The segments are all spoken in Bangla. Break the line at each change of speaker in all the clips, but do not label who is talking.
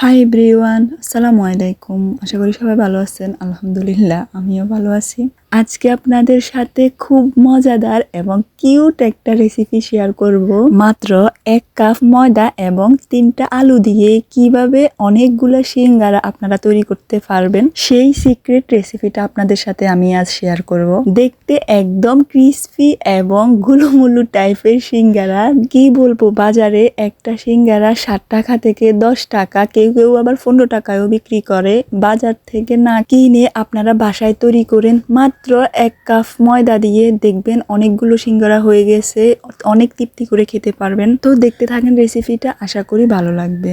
হাই এভরিওয়ান আসসালামু আলাইকুম। আশা করি সবাই ভালো আছেন। আলহামদুলিল্লাহ আমিও ভালো আছি। আজকে আপনাদের সাথে খুব মজাদার এবং কিউট একটা রেসিপি শেয়ার করব। মাত্র এক কাপ ময়দা এবং তিনটা আলু দিয়ে কীভাবে অনেকগুলো সিঙ্গারা আপনারা তৈরি করতে পারবেন, সেই সিক্রেট রেসিপিটা আপনাদের সাথে আমি আজ শেয়ার করব। দেখতে একদম ক্রিস্পি এবং গুলুমুলু টাইপের সিঙ্গারা। কি বলব, বাজারে একটা সিঙ্গারা ষাট টাকা থেকে দশ টাকা, কেউ কেউ আবার পনেরো টাকায়ও বিক্রি করে। বাজার থেকে না কিনে আপনারা বাসায় তৈরি করেন মাত্র এক কাপ ময়দা দিয়ে দেখবেন অনেকগুলো সিঙ্গারা হয়ে গেছে, অনেক তৃপ্তি করে খেতে পারবেন। তো দেখতে থাকেন রেসিপিটা আশা করি ভালো লাগবে।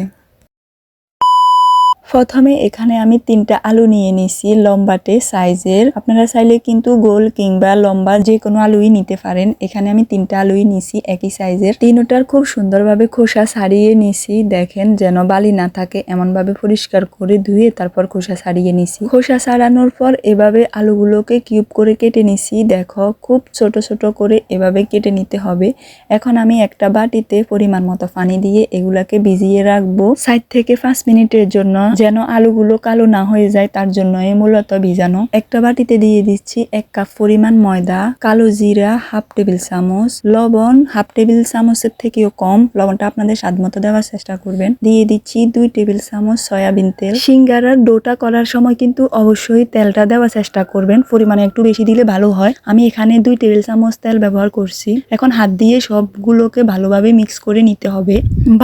প্রথমে এখানে আমি তিনটা আলু নিয়ে নিছি, লম্বাটে, সাইজের। আপনারা চাইলে কিন্তু গোল কিংবা লম্বা যে কোনো আলুই নিতে পারেন। এখানে আমি তিনটা আলুই নিছি, একই সাইজের। তিনটার খুব সুন্দরভাবে খোসা ছাড়িয়ে নিছি, দেখেন যেন বালি না থাকে, এমনভাবে পরিষ্কার করে ধুয়ে তারপর খোসা ছাড়িয়ে নিছি। খোসা ছাড়ানোর পর এভাবে আলুগুলোকে কিউব করে কেটে নিছি, দেখো, খুব ছোট ছোট করে এভাবে কেটে নিতে হবে। এখন আমি একটা বাটিতে পরিমাণ মতো পানি দিয়ে এগুলাকে ভিজিয়ে রাখব। সাইড থেকে পাঁচ মিনিটের জন্য যেন আলুগুলো কালো না হয়ে যায়, তার জন্য এই মূলত ভিজানো একটা বাটিতে দিয়ে দিচ্ছি এক কাপ পরিমাণ ময়দা, কালো জিরা, হাফ টেবিল চামচ, লবণ, হাফ টেবিল চামচের থেকেও কম। লবণটা আপনাদের স্বাদ মতো দেওয়ার চেষ্টা করবেন। দিয়ে দিচ্ছি দুই টেবিল চামচ সয়াবিন তেল। সিঙ্গারার ডোটা করার সময় কিন্তু অবশ্যই তেলটা দেওয়ার চেষ্টা করবেন। পরিমাণে একটু বেশি দিলে ভালো হয়। আমি এখানে দুই টেবিল চামচ তেল ব্যবহার করছি। এখন হাত দিয়ে সবগুলোকে ভালোভাবে মিক্স করে নিতে হবে।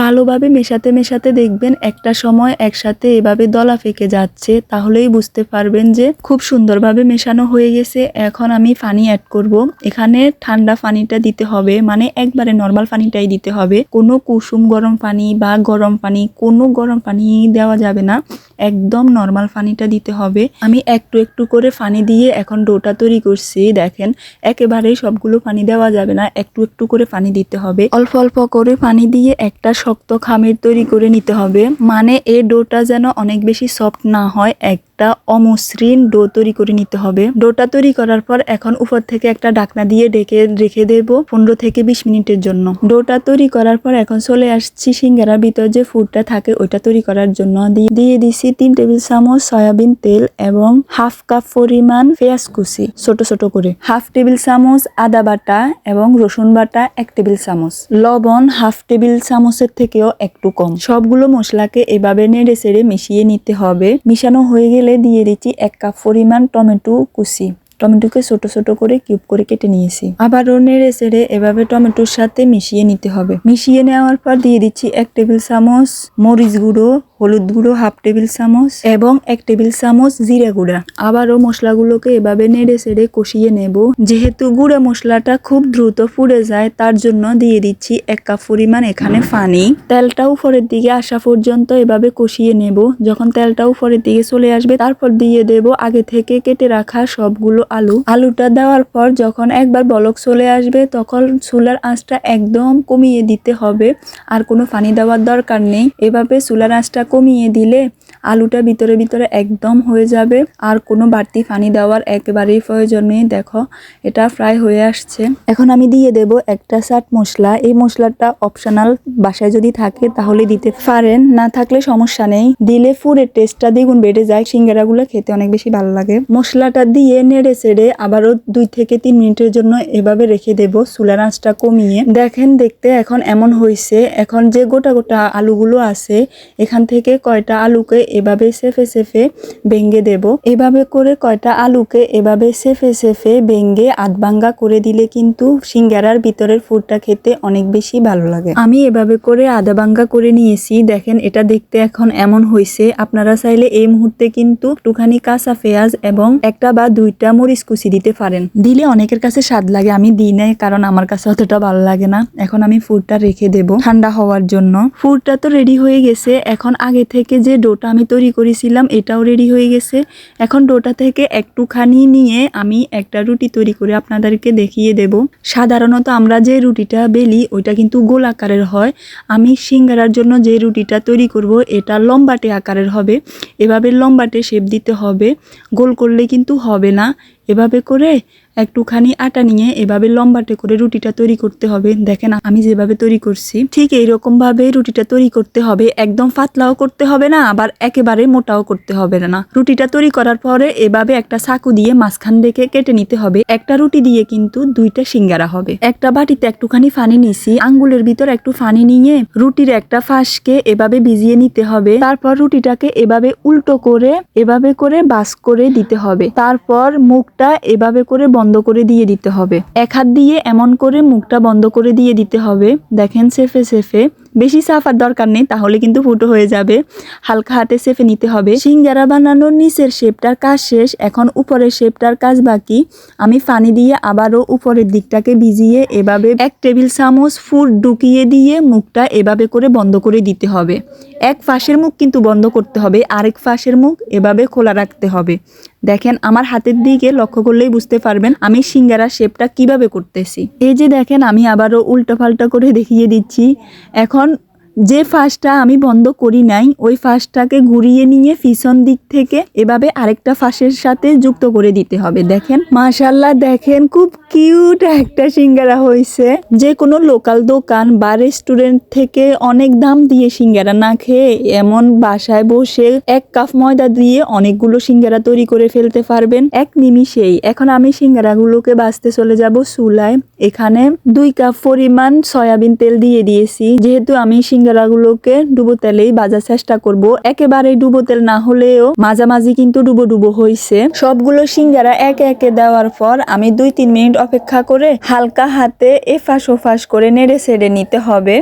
ভালোভাবে মেশাতে মেশাতে দেখবেন একটা সময় একসাথে এভাবে দলা ফেকে যাচ্ছে, তাহলেই বুঝতে পারবেন যে খুব সুন্দরভাবে মেশানো হয়ে গেছে। এখন আমি পানি অ্যাড করব। এখানে ঠান্ডা পানিটা দিতে হবে মানে একবারে নর্মাল পানিটাই দিতে হবে। কোনো কুসুম গরম পানি বা গরম পানি কোনো গরম পানি দেওয়া যাবে না। একদম নর্মাল পানিটা দিতে হবে। আমি একটু একটু করে পানি দিয়ে এখন ডোটা তৈরি করছি, দেখেন। একেবারেই সবগুলো পানি দেওয়া যাবে না, একটু একটু করে পানি দিতে হবে। অল্প অল্প করে পানি দিয়ে একটা শক্ত খামের তৈরি করে নিতে হবে। মানে এই ডোটা যেন অনেক বেশি সফট না হয়, একটা অমসৃণ ডো তৈরি করে নিতে হবে। ডোটা তৈরি করার পর এখন উপর থেকে একটা ডাকনা দিয়ে ডেকে রেখে দেব পনেরো থেকে বিশ মিনিটের জন্য। ডোটা তৈরি করার পর এখন চলে আসছি সিঙ্গারার ভিতর যে ফুডটা থাকে ওইটা তৈরি করার জন্য। দিয়ে দিছি তিন টেবিল চামচ সয়াবিন তেল এবং হাফ কাপ পরিমাণ পেঁয়াজ কুচি, ছোট ছোট করে। হাফ টেবিল চামচ আদা বাটা এবং রসুন বাটা এক টেবিল চামচ। লবণ হাফ টেবিল চামচের থেকেও একটু কম। সবগুলো মশলাকে এভাবে নেড়ে চেড়ে মিশিয়ে নিতে হবে। মিশানো হয়ে গেলে দিয়ে দিচ্ছি এক কাপ পরিমাণ টমেটো কুচি। টমেটোকে ছোট ছোট করে কিউব করে কেটে নিয়েছি। আবারও নেড়ে চেড়ে এভাবে টমেটোর সাথে মিশিয়ে নিতে হবে। মিশিয়ে নেওয়ার পর দিয়ে দিচ্ছি এক টেবিল চামচ মরিচ গুঁড়ো হলুদ গুঁড়ো হাফ টেবিল চামচ এবং এক টেবিল চামচ জিরা গুঁড়া। আবারও মশলাগুলোকে এভাবে নেড়ে সেড়ে কষিয়ে নেব। যেহেতু গুঁড়া মশলাটা খুব দ্রুত পুড়ে যায়, তার জন্য দিয়ে দিচ্ছি এক কাপ পরিমাণ এখানে পানি। তেলটা উপরের দিকে আসা পর্যন্ত এভাবে কষিয়ে নেব। যখন তেলটা উপরের দিকে চলে আসবে, তারপর দিয়ে দেব আগে থেকে কেটে রাখা সবগুলো আলু। আলুটা দেওয়ার পর যখন একবার বলক চলে আসবে, তখন চুলার আঁচটা একদম কমিয়ে দিতে হবে। আর কোনো পানি দেওয়ার দরকার নেই। এভাবে চুলার আঁচটা কমিয়ে দিলে আলুটা ভিতরে ভিতরে একদম হয়ে যাবে। আর কোনো বাড়তি পানি দেওয়ার একেবারেই প্রয়োজন নেই। দেখো, এটা ফ্রাই হয়ে আসছে। এখন আমি দিয়ে দেব একটা চাট মশলা। এই মশলাটা অপশনাল বাসায় যদি থাকে তাহলে দিতে পারেন। না থাকলে সমস্যা নেই। দিলে ফুডের টেস্টটা দ্বিগুণ বেড়ে যায়। সিঙ্গারাগুলো খেতে অনেক বেশি ভালো লাগে। মশলাটা দিয়ে নেড়ে চেড়ে আবারও দুই থেকে তিন মিনিটের জন্য এভাবে রেখে দেব চুলার আঁচটা কমিয়ে। দেখেন, দেখতে এখন এমন হয়েছে এখন যে গোটা গোটা আলুগুলো আছে, এখান থেকে কয়টা আলুকে এভাবে সেফে সেফে ভেঙ্গে দেব। এভাবে করে কয়টা আলুকে এভাবে সেফে সেফে ভেঙ্গে আধভাঙ্গা করে দিলে কিন্তু সিঙ্গারার ভিতরের ফুডটা খেতে অনেক বেশি ভালো লাগে। আমি এভাবে করে আধা ভাঙ্গা করে নিয়েছি। দেখেন, এটা দেখতে এখন এমন হয়েছে আপনারা চাইলে এই মুহূর্তে কিন্তু একটুখানি কাঁচা পেঁয়াজ এবং একটা বা দুইটা মরিচ কুচি দিতে পারেন। দিলে অনেকের কাছে স্বাদ লাগে, আমি দিই নাই কারণ আমার কাছে অতটা ভালো লাগে না। এখন আমি ফুডটা রেখে দেব ঠান্ডা হওয়ার জন্য। ফুডটা তো রেডি হয়ে গেছে। এখন আগে থেকে যে ডোটা আমি তৈরি করেছিলাম, এটাও রেডি হয়ে গেছে। এখন ডোটা থেকে একটুখানি নিয়ে আমি একটা রুটি তৈরি করে আপনাদেরকে দেখিয়ে দেব। সাধারণত আমরা যে রুটিটা বেলি, ওইটা কিন্তু গোল আকারের হয়। আমি সিঙ্গারার জন্য যে রুটিটা তৈরি করব, এটা লম্বাটে আকারের হবে। এভাবে লম্বাটে শেপ দিতে হবে। গোল করলে কিন্তু হবে না। এভাবে করে একটুখানি আটা নিয়ে এভাবে লম্বাটে করে রুটিটা তৈরি করতে হবে। দেখেন আমি যেভাবে তৈরি করছি, ঠিক এইরকম ভাবে রুটিটা তৈরি করতে হবে। একদম পাতলাও করতে হবে না, আবার একেবারে মোটাও করতে হবে না। রুটিটা তৈরি করার পরে এভাবে একটা চাকু দিয়ে মাঝখান থেকে কেটে নিতে হবে। একটা রুটি দিয়ে কিন্তু দুইটা সিঙ্গারা হবে। একটা বাটিতে একটুখানি ফানি নিছি, আঙ্গুলের ভিতর একটু ফানি নিয়ে রুটির একটা ফাঁসকে এভাবে ভিজিয়ে নিতে হবে। তারপর রুটিটাকে এভাবে উল্টো করে, এভাবে করে বাস করে দিতে হবে। তারপর মুখটা এভাবে করে বন্ধ করে দিয়ে দিতে হবে। এক হাত দিয়ে এমন করে মুখটা বন্ধ করে দিয়ে দিতে হবে। দেখেন সেফে সেফে। বেশি সাফার দরকার নেই, তাহলে কিন্তু ফুটো হয়ে যাবে। হালকা হাতে সেফে নিতে হবে। সিঙ্গারা বানানোর নিচের শেপটার কাজ শেষ, এখন উপরের শেপটার কাজ বাকি। আমি পানি দিয়ে আবারও উপরের দিকটাকে ভিজিয়ে এভাবে এক টেবিল চামচ ফুড ঢুকিয়ে দিয়ে মুখটা এভাবে করে বন্ধ করে দিতে হবে। এক ফাঁসের মুখ কিন্তু বন্ধ করতে হবে, আরেক ফাঁসের মুখ এভাবে খোলা রাখতে হবে। দেখেন, আমার হাতের দিকে লক্ষ্য করলেই বুঝতে পারবেন আমি সিঙ্গারা শেপটা কীভাবে করতেছি। এই যে দেখেন, আমি আবারও উল্টো পাল্টা করে দেখিয়ে দিচ্ছি। এখন যে ফাঁসটা আমি বন্ধ করি নাই, ওই ফাঁসটাকে ঘুরিয়ে নিয়ে পিছন দিক থেকে এভাবে আরেকটা ফাঁসের সাথে যুক্ত করে দিতে হবে। দেখেন মাশাল্লাহ দেখেন, খুব কিউট একটা সিঙ্গারা হয়েছে। যে কোনো লোকাল দোকান বা রেস্টুরেন্ট থেকে অনেক দাম দিয়ে সিঙ্গারা না খেয়ে এমন বাসায় বসে এক কাপ ময়দা দিয়ে অনেকগুলো সিঙ্গারা তৈরি করে ফেলতে পারবেন। এক নিমিষেই। এখন আমি সিঙ্গারাগুলোকে বাঁচতে চলে যাব চুলায়। এখানে দুই কাপ পরিমাণ সয়াবিন তেল দিয়ে দিয়েছি। যেহেতু আমি সিঙ্গারাগুলোকে ডুবো তেলেই বাজার চেষ্টা করব। একেবারে ডুবো তেল না হলেও মাঝামাঝি কিন্তু ডুবো ডুবো হয়েছে সবগুলো সিঙ্গারা একে একে দেওয়ার পর আমি দুই তিন মিনিট অপেক্ষা করে হালকা হাতে এফাস ওফাস করে নেড়ে সেড়ে নিতে হবে।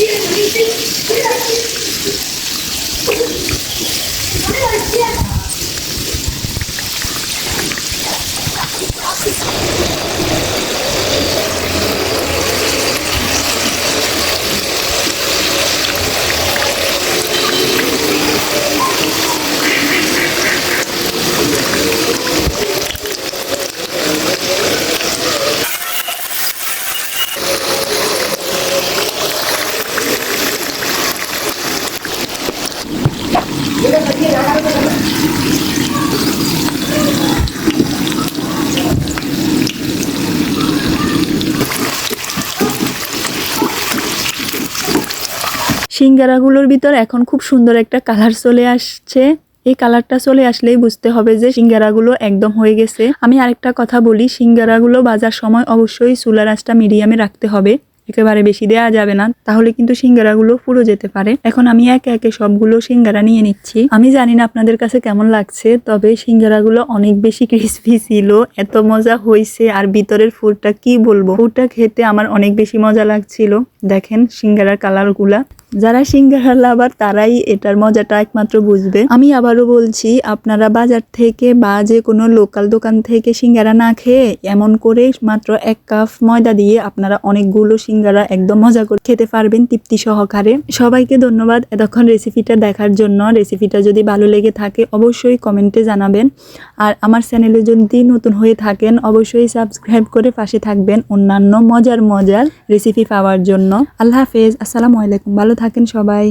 Thank you. সিঙ্গারাগুলোর ভিতর এখন খুব সুন্দর একটা কালার চলে আসছে। এই কালারটা চলে আসলেই বুঝতে হবে যে সিঙ্গারাগুলো একদম হয়ে গেছে। আমি আরেকটা কথা বলি, সিঙ্গারাগুলো বাজার সময় অবশ্যই চুলার আঁচটা মিডিয়ামে রাখতে হবে। একেবারে বেশি দেওয়া যাবে না, তাহলে কিন্তু সিঙ্গারাগুলো পুরো যেতে পারে। এখন আমি একে একে সবগুলো সিঙ্গারা নিয়ে নিচ্ছি। আমি জানি না আপনাদের কাছে কেমন লাগছে, তবে সিঙ্গারাগুলো অনেক বেশি ক্রিসপি ছিল, এত মজা হয়েছে আর ভিতরের ফুডটা কি বলব? ফুডটা খেতে আমার অনেক বেশি মজা লাগছিল। দেখেন সিঙ্গারার কালারগুলা যারা সিঙ্গারা লাভার, তারাই এটার মজাটা একমাত্র বুঝবে। আমি আবারও বলছি, আপনারা বাজার থেকে বা যে কোনো লোকাল দোকান থেকে সিঙ্গারা না খেয়ে এমন করে মাত্র এক কাপ ময়দা দিয়ে আপনারা অনেকগুলো সিঙ্গারা একদম মজা করে খেতে পারবেন তৃপ্তি সহকারে। সবাইকে ধন্যবাদ এতক্ষণ রেসিপিটা দেখার জন্য। রেসিপিটা যদি ভালো লেগে থাকে, অবশ্যই কমেন্টে জানাবেন। আর আমার চ্যানেলে যদি নতুন হয়ে থাকেন, অবশ্যই সাবস্ক্রাইব করে পাশে থাকবেন অন্যান্য মজার মজার রেসিপি পাওয়ার জন্য। আল্লাহ হাফেজ, আসসালামু আলাইকুম, ভালো থাকেন সবাই।